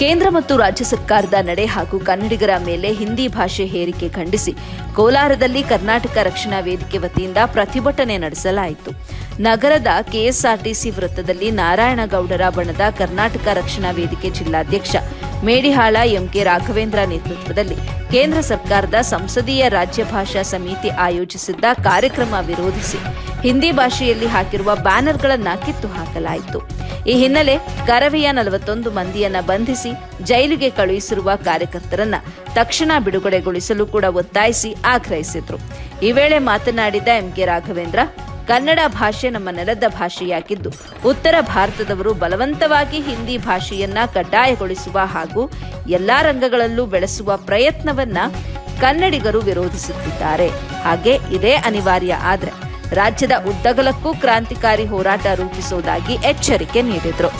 ಕೇಂದ್ರ ಮತ್ತು ರಾಜ್ಯ ಸರ್ಕಾರದ ನಡೆ ಹಾಗೂ ಕನ್ನಡಿಗರ ಮೇಲೆ ಹಿಂದಿ ಭಾಷೆ ಹೇರಿಕೆ ಖಂಡಿಸಿ ಕೋಲಾರದಲ್ಲಿ ಕರ್ನಾಟಕ ರಕ್ಷಣಾ ವೇದಿಕೆ ವತಿಯಿಂದ ಪ್ರತಿಭಟನೆ ನಡೆಸಲಾಯಿತು. ನಗರದ ಕೆಎಸ್ಆರ್ಟಿಸಿ ವೃತ್ತದಲ್ಲಿ ನಾರಾಯಣಗೌಡರ ಬಣದ ಕರ್ನಾಟಕ ರಕ್ಷಣಾ ವೇದಿಕೆ ಜಿಲ್ಲಾಧ್ಯಕ್ಷ ಮೇಡಿಹಾಳ ಎಂಕೆ ರಾಘವೇಂದ್ರ ನೇತೃತ್ವದಲ್ಲಿ ಕೇಂದ್ರ ಸರ್ಕಾರದ ಸಂಸದೀಯ ರಾಜ್ಯ ಭಾಷಾ ಸಮಿತಿ ಆಯೋಜಿಸಿದ್ದ ಕಾರ್ಯಕ್ರಮ ವಿರೋಧಿಸಿ ಹಿಂದಿ ಭಾಷೆಯಲ್ಲಿ ಹಾಕಿರುವ ಬ್ಯಾನರ್ಗಳನ್ನು ಕಿತ್ತು ಹಾಕಲಾಯಿತು. ಈ ಹಿನ್ನೆಲೆ ಕರವೆಯ ನಲವತ್ತೊಂದು ಮಂದಿಯನ್ನ ಬಂಧಿಸಿ ಜೈಲಿಗೆ ಕಳುಹಿಸಿರುವ ಕಾರ್ಯಕರ್ತರನ್ನ ತಕ್ಷಣ ಬಿಡುಗಡೆಗೊಳಿಸಲು ಕೂಡ ಒತ್ತಾಯಿಸಿ ಆಗ್ರಹಿಸಿದ್ರು. ಈ ವೇಳೆ ಮಾತನಾಡಿದ ಎಂಕೆ ರಾಘವೇಂದ್ರ ಕನ್ನಡ ಭಾಷೆ ನಮ್ಮ ನೆಲದ ಭಾಷೆಯಾಗಿದ್ದು, ಉತ್ತರ ಭಾರತದವರು ಬಲವಂತವಾಗಿ ಹಿಂದಿ ಭಾಷೆಯನ್ನ ಕಡ್ಡಾಯಗೊಳಿಸುವ ಹಾಗೂ ಎಲ್ಲಾ ರಂಗಗಳಲ್ಲೂ ಬೆಳೆಸುವ ಪ್ರಯತ್ನವನ್ನ ಕನ್ನಡಿಗರು ವಿರೋಧಿಸುತ್ತಿದ್ದಾರೆ. ಹಾಗೆ ಇದೇ ಅನಿವಾರ್ಯ. ಆದರೆ ರಾಜ್ಯದ ಉದ್ದಗಲಕ್ಕೂ ಕ್ರಾಂತಿಕಾರಿ ಹೋರಾಟ ರೂಪಿಸುವುದಾಗಿ ಎಚ್ಚರಿಕೆ ನೀಡಿದರು.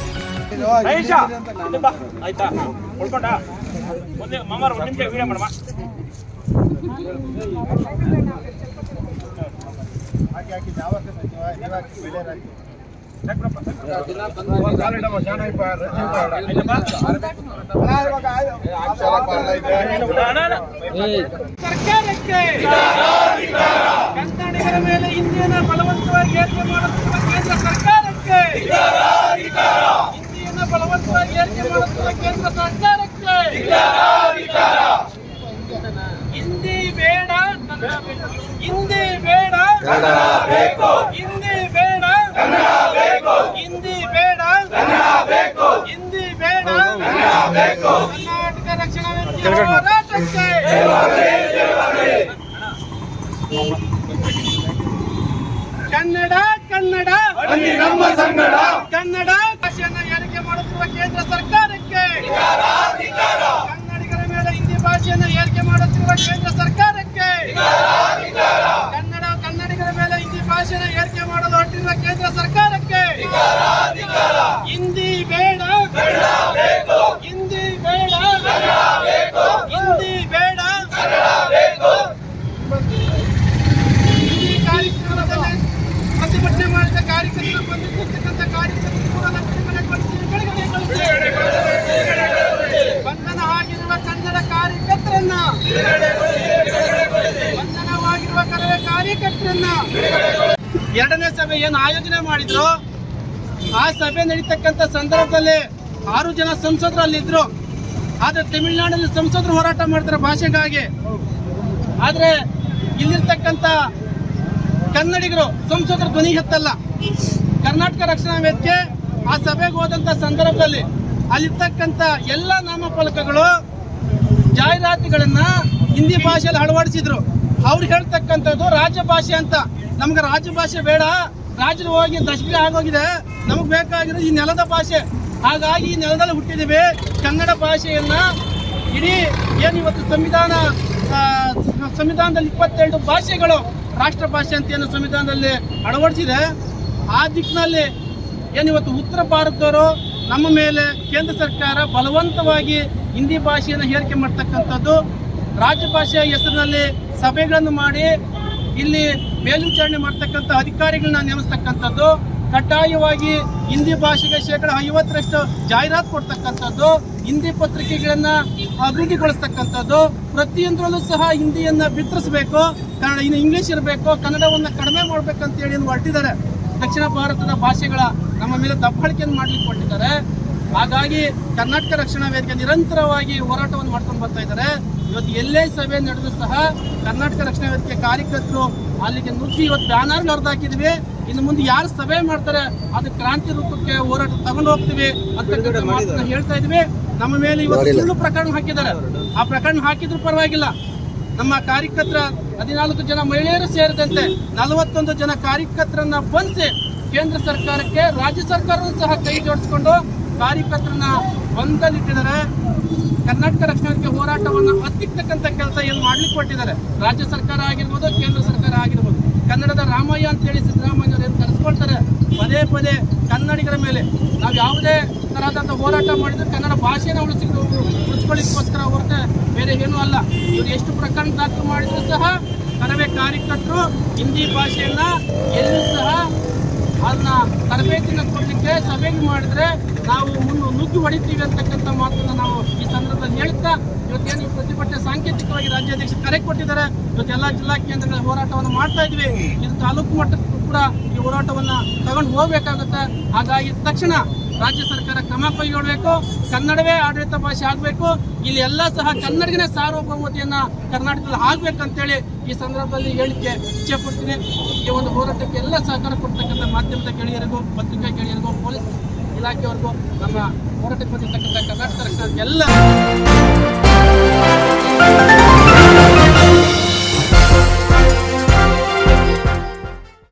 ಸರ್ಕಾರಕ್ಕೆ ಕನ್ನಡಿಗರ ಮೇಲೆ ಹಿಂದಿಯನ್ನ ಬಲವಂತವಾಗಿ ಏರಿಕೆ ಮಾಡುತ್ತಿರುವ ಕೇಂದ್ರ ಸರ್ಕಾರಕ್ಕೆ ಹಿಂದಿಯನ್ನ ಬಲವಂತವಾಗಿ ಏರಿಕೆ ಮಾಡುತ್ತಿರುವ ಕೇಂದ್ರ ಸರ್ಕಾರಕ್ಕೆ ಹಿಂದಿ ಬೇಡ ಕನ್ನಡ ಬೇಕು. ಹಿಂದಿ ಬೇಡ ಹಿಂದಿ ಬೇಡ ಹಿಂದಿ ಬೇಡ ಹಿಂದಿ ಬೇಡ ಕರ್ನಾಟಕ ರಕ್ಷಣಾ ವೇದಿಕೆ ಹೋರಾಟಕ್ಕೆ ಕನ್ನಡ ಕನ್ನಡ ನಮ್ಮ ಸಂಗಡ ಕನ್ನಡ ಭಾಷೆಯನ್ನು ಏರಿಕೆ ಮಾಡುತ್ತಿರುವ ಕೇಂದ್ರ ಸರ್ಕಾರಕ್ಕೆ ಕನ್ನಡಿಗರ ಮೇಲೆ ಹಿಂದಿ ಭಾಷೆಯನ್ನು ಏರಿಕೆ ಮಾಡುತ್ತಿರುವ ಕೇಂದ್ರ ಸರ್ಕಾರಕ್ಕೆ ಕನ್ನಡ ಕನ್ನಡಿಗರ ಮೇಲೆ ಹಿಂದಿ ಭಾಷೆಯನ್ನು ಏರಿಕೆ ಮಾಡಲು ಹೊರಟಿರುವ ಕೇಂದ್ರ ಸರ್ಕಾರಕ್ಕೆ ಹಿಂದಿ ಬೇಡ ಹಿಂದಿ ಬೇಡ ಹಿಂದಿ ಬೇಡ ಈ ಕಾರ್ಯಕ್ರಮದಲ್ಲಿ ಪ್ರತಿಭಟನೆ ಮಾಡಿದ ಕಾರ್ಯಕರ್ತರು ಬಂದಿರತಕ್ಕಂಥ ಕಾರ್ಯಕರ್ತರು ಕೂಡ ಬಿಡುಗಡೆಗೊಳಿಸಿ ಬಿಡುಗಡೆಗೊಳಿಸಿ ಬಂಧನ ಆಗಿರುವ ಕನ್ನಡ ಕಾರ್ಯಕರ್ತರನ್ನ ಬಂಧನವಾಗಿರುವ ಕನ್ನಡ ಎರಡನೇ ಸಭೆ ಏನು ಆಯೋಜನೆ ಮಾಡಿದ್ರು? ಆ ಸಭೆ ನಡೀತಕ್ಕಂಥ ಸಂದರ್ಭದಲ್ಲಿ ಆರು ಜನ ಸಂಸದರು ಅಲ್ಲಿದ್ರು. ಆದ್ರೆ ತಮಿಳುನಾಡಲ್ಲಿ ಸಂಸದರು ಹೋರಾಟ ಮಾಡ್ತಾರೆ ಭಾಷೆಗಾಗಿ. ಆದ್ರೆ ಇಲ್ಲಿರ್ತಕ್ಕಂಥ ಕನ್ನಡಿಗರು, ಸಂಸದರ ಧ್ವನಿ ಹತ್ತಲ್ಲ ಕರ್ನಾಟಕ ರಕ್ಷಣಾ ವೇದಿಕೆ ಆ ಸಭೆಗೆ ಹೋದಂತ ಸಂದರ್ಭದಲ್ಲಿ ಅಲ್ಲಿರ್ತಕ್ಕಂಥ ಎಲ್ಲ ನಾಮಫಲಕಗಳು, ಜಾಹೀರಾತುಗಳನ್ನ ಹಿಂದಿ ಭಾಷೆಯಲ್ಲಿ ಅಳವಡಿಸಿದ್ರು. ಅವ್ರು ಹೇಳ್ತಕ್ಕಂಥದ್ದು ರಾಜ್ಯ ಭಾಷೆ ಅಂತ. ನಮ್ಗೆ ರಾಜ್ಯ ಭಾಷೆ ಬೇಡ. ರಾಜ್ಯದ ಹೋಗಿ ದಶಮಿ ಆಗೋಗಿದೆ. ನಮಗೆ ಬೇಕಾಗಿರೋ ಈ ನೆಲದ ಭಾಷೆ. ಹಾಗಾಗಿ ಈ ನೆಲದಲ್ಲಿ ಹುಟ್ಟಿದ್ದೀವಿ ಕನ್ನಡ ಭಾಷೆಯನ್ನ ಇಡೀ ಏನು ಇವತ್ತು ಸಂವಿಧಾನ ಸಂವಿಧಾನದಲ್ಲಿ ಇಪ್ಪತ್ತೆರಡು ಭಾಷೆಗಳು ರಾಷ್ಟ್ರ ಭಾಷೆ ಅಂತ ಏನು ಸಂವಿಧಾನದಲ್ಲಿ ಅಳವಡಿಸಿದೆ. ಆ ದಿಕ್ಕಿನಲ್ಲಿ ಏನಿವತ್ತು ಉತ್ತರ ಭಾರತದವರು ನಮ್ಮ ಮೇಲೆ ಕೇಂದ್ರ ಸರ್ಕಾರ ಬಲವಂತವಾಗಿ ಹಿಂದಿ ಭಾಷೆಯನ್ನು ಹೇರಿಕೆ ಮಾಡ್ತಕ್ಕಂಥದ್ದು ರಾಜ್ಯ ಭಾಷೆಯ ಹೆಸರಿನಲ್ಲಿ ಸಭೆಗಳನ್ನು ಮಾಡಿ ಇಲ್ಲಿ ಮೇಲ್ವಿಚಾರಣೆ ಮಾಡ್ತಕ್ಕಂಥ ಅಧಿಕಾರಿಗಳನ್ನ ನೇಮಿಸ್ತಕ್ಕಂಥದ್ದು, ಕಡ್ಡಾಯವಾಗಿ ಹಿಂದಿ ಭಾಷೆಗೆ ಶೇಕಡ ಐವತ್ತರಷ್ಟು ಜಾಹೀರಾತು ಕೊಡ್ತಕ್ಕಂಥದ್ದು, ಹಿಂದಿ ಪತ್ರಿಕೆಗಳನ್ನ ಅಭಿವೃದ್ಧಿಗೊಳಿಸ್ತಕ್ಕಂಥದ್ದು, ಪ್ರತಿಯೊಂದರಲ್ಲೂ ಸಹ ಹಿಂದಿಯನ್ನ ಬಿತ್ತರಿಸಬೇಕು, ಕನ್ನಡ ಇನ್ನು ಇಂಗ್ಲಿಷ್ ಇರಬೇಕು, ಕನ್ನಡವನ್ನು ಕಡಿಮೆ ಮಾಡ್ಬೇಕಂತ ಹೇಳಿ ಒಂದು ಹೊರಟಿದ್ದಾರೆ. ದಕ್ಷಿಣ ಭಾರತದ ಭಾಷೆಗಳ ನಮ್ಮ ಮೇಲೆ ದಬ್ಬಾಳಿಕೆಯನ್ನು ಮಾಡ್ಲಿಕ್ಕೆ ಕೊಟ್ಟಿದ್ದಾರೆ ಹಾಗಾಗಿ ಕರ್ನಾಟಕ ರಕ್ಷಣಾ ವೇದಿಕೆ ನಿರಂತರವಾಗಿ ಹೋರಾಟವನ್ನು ಮಾಡ್ಕೊಂಡು ಬರ್ತಾ ಇದ್ದಾರೆ. ಇವತ್ತು ಎಲ್ಲೇ ಸಭೆ ನಡೆದು ಸಹ ಕರ್ನಾಟಕ ರಕ್ಷಣಾ ವೇದಿಕೆ ಕಾರ್ಯಕರ್ತರು ಅಲ್ಲಿಗೆ ನುಗ್ಗಿ ಇವತ್ತು ಬ್ಯಾನರ್ ಹಾಕಿದ್ವಿ ಇನ್ನು ಮುಂದೆ ಯಾರು ಸಭೆ ಮಾಡ್ತಾರೆ ಅದು ಕ್ರಾಂತಿ ರೂಪಕ್ಕೆ ಹೋರಾಟ ತಗೊಂಡು ಹೋಗ್ತೀವಿ ಅಂತಕ್ಕಂಥ ಮಾತನ್ನ ಹೇಳ್ತಾ ಇದ್ವಿ. ನಮ್ಮ ಮೇಲೆ ಇವತ್ತು ಸುಳ್ಳು ಪ್ರಕರಣ ಹಾಕಿದ್ದಾರೆ. ಆ ಪ್ರಕರಣ ಹಾಕಿದ್ರು ಪರವಾಗಿಲ್ಲ. ನಮ್ಮ ಕಾರ್ಯಕರ್ತರ ಹದಿನಾಲ್ಕು ಜನ ಮಹಿಳೆಯರು ಸೇರಿದಂತೆ ನಲವತ್ತೊಂದು ಜನ ಕಾರ್ಯಕರ್ತರನ್ನ ಬಂಧಿಸಿ ಕೇಂದ್ರ ಸರ್ಕಾರಕ್ಕೆ ರಾಜ್ಯ ಸರ್ಕಾರವೂ ಸಹ ಕೈ ಜೋಡಿಸಿಕೊಂಡು ಕಾರ್ಯಕರ್ತರನ್ನ ಬಂಧನಲ್ಲಿಟ್ಟಿದ್ದಾರೆ ಕರ್ನಾಟಕ ರಕ್ಷಣೆಗೆ ಹೋರಾಟವನ್ನು ಹತ್ತಿಕ್ಕತಕ್ಕಂಥ ಕೆಲಸ ಏನು ಮಾಡ್ಲಿಕ್ಕೆ ಕೊಟ್ಟಿದ್ದಾರೆ ರಾಜ್ಯ ಸರ್ಕಾರ ಆಗಿರ್ಬೋದು, ಕೇಂದ್ರ ಸರ್ಕಾರ ಆಗಿರ್ಬೋದು. ಕನ್ನಡದ ರಾಮಯ್ಯ ಅಂತೇಳಿ ಸಿದ್ದರಾಮಯ್ಯವ್ರು ಏನು ಕರೆಸ್ಕೊಳ್ತಾರೆ? ಪದೇ ಪದೇ ಕನ್ನಡಿಗರ ಮೇಲೆ. ನಾವು ಯಾವುದೇ ಥರದಂಥ ಹೋರಾಟ ಮಾಡಿದ್ರು ಕನ್ನಡ ಭಾಷೆನ ಉಳಿಸಿ ಉಳಿಸ್ಕೊಳ್ಳಿಕ್ಕೋಸ್ಕರ ಹೊರತೆ ಬೇರೆ ಏನೂ ಅಲ್ಲ. ಇವರು ಎಷ್ಟು ಪ್ರಕರಣ ದಾಖಲು ಮಾಡಿದ್ರು ಸಹ ಕರವೇ ಕಾರ್ಯಕರ್ತರು ಹಿಂದಿ ಭಾಷೆಯನ್ನ ಎಲ್ಲೂ ಸಹ ಅದನ್ನ ತರಬೇತಿನ ಕೊಡಲಿಕ್ಕೆ ಸಭೆಗೆ ಮಾಡಿದ್ರೆ ನಾವು ಮುನ್ನು ನುಗ್ಗಿ ಹೊಡಿತೀವಿ ಅಂತಕ್ಕಂಥ ಮಾತನ್ನ ನಾವು ಈ ಸಂದರ್ಭದಲ್ಲಿ ಹೇಳ್ತಾ, ಇವತ್ತೇನು ಪ್ರತಿಭಟನೆ ಸಾಂಕೇತಿಕವಾಗಿ ರಾಜ್ಯಾಧ್ಯಕ್ಷ ಕರೆ ಕೊಟ್ಟಿದ್ದಾರೆ, ಇವತ್ತು ಎಲ್ಲ ಜಿಲ್ಲಾ ಕೇಂದ್ರಗಳ ಹೋರಾಟವನ್ನು ಮಾಡ್ತಾ ಇದ್ವಿ. ಇದು ತಾಲೂಕು ಮಟ್ಟಕ್ಕೂ ಕೂಡ ಈ ಹೋರಾಟವನ್ನ ತಗೊಂಡು ಹೋಗಬೇಕಾಗುತ್ತೆ. ಹಾಗಾಗಿ ತಕ್ಷಣ ರಾಜ್ಯ ಸರ್ಕಾರ ಕ್ರಮ ಕೈಗೊಳ್ಳಬೇಕು, ಕನ್ನಡವೇ ಆಡಳಿತ ಭಾಷೆ ಆಗಬೇಕು, ಇಲ್ಲಿ ಎಲ್ಲ ಸಹ ಕನ್ನಡಿಗನೇ ಸಾರ್ವಭೌಮತೆಯನ್ನ ಕರ್ನಾಟಕದಲ್ಲಿ ಆಗ್ಬೇಕಂತೇಳಿ ಈ ಸಂದರ್ಭದಲ್ಲಿ ಹೇಳಿಕೆ ಇಚ್ಛೆ ಪಡ್ತೀನಿ ಈ ಒಂದು ಹೋರಾಟಕ್ಕೆ ಎಲ್ಲ ಸಹಕಾರ ಕೊಡ್ತಕ್ಕಂಥ ಮಾಧ್ಯಮದ ಗೆಳೆಯರಿಗೂ, ಪತ್ರಿಕಾ ಗೆಳೆಯರಿಗೂ, ಪೊಲೀಸ್ ಇಲಾಖೆಯವರೆಗೂ, ನಮ್ಮ ಹೋರಾಟಕ್ಕೆ ಬಂದಿರತಕ್ಕಂಥ ಕರ್ನಾಟಕ ಎಲ್ಲ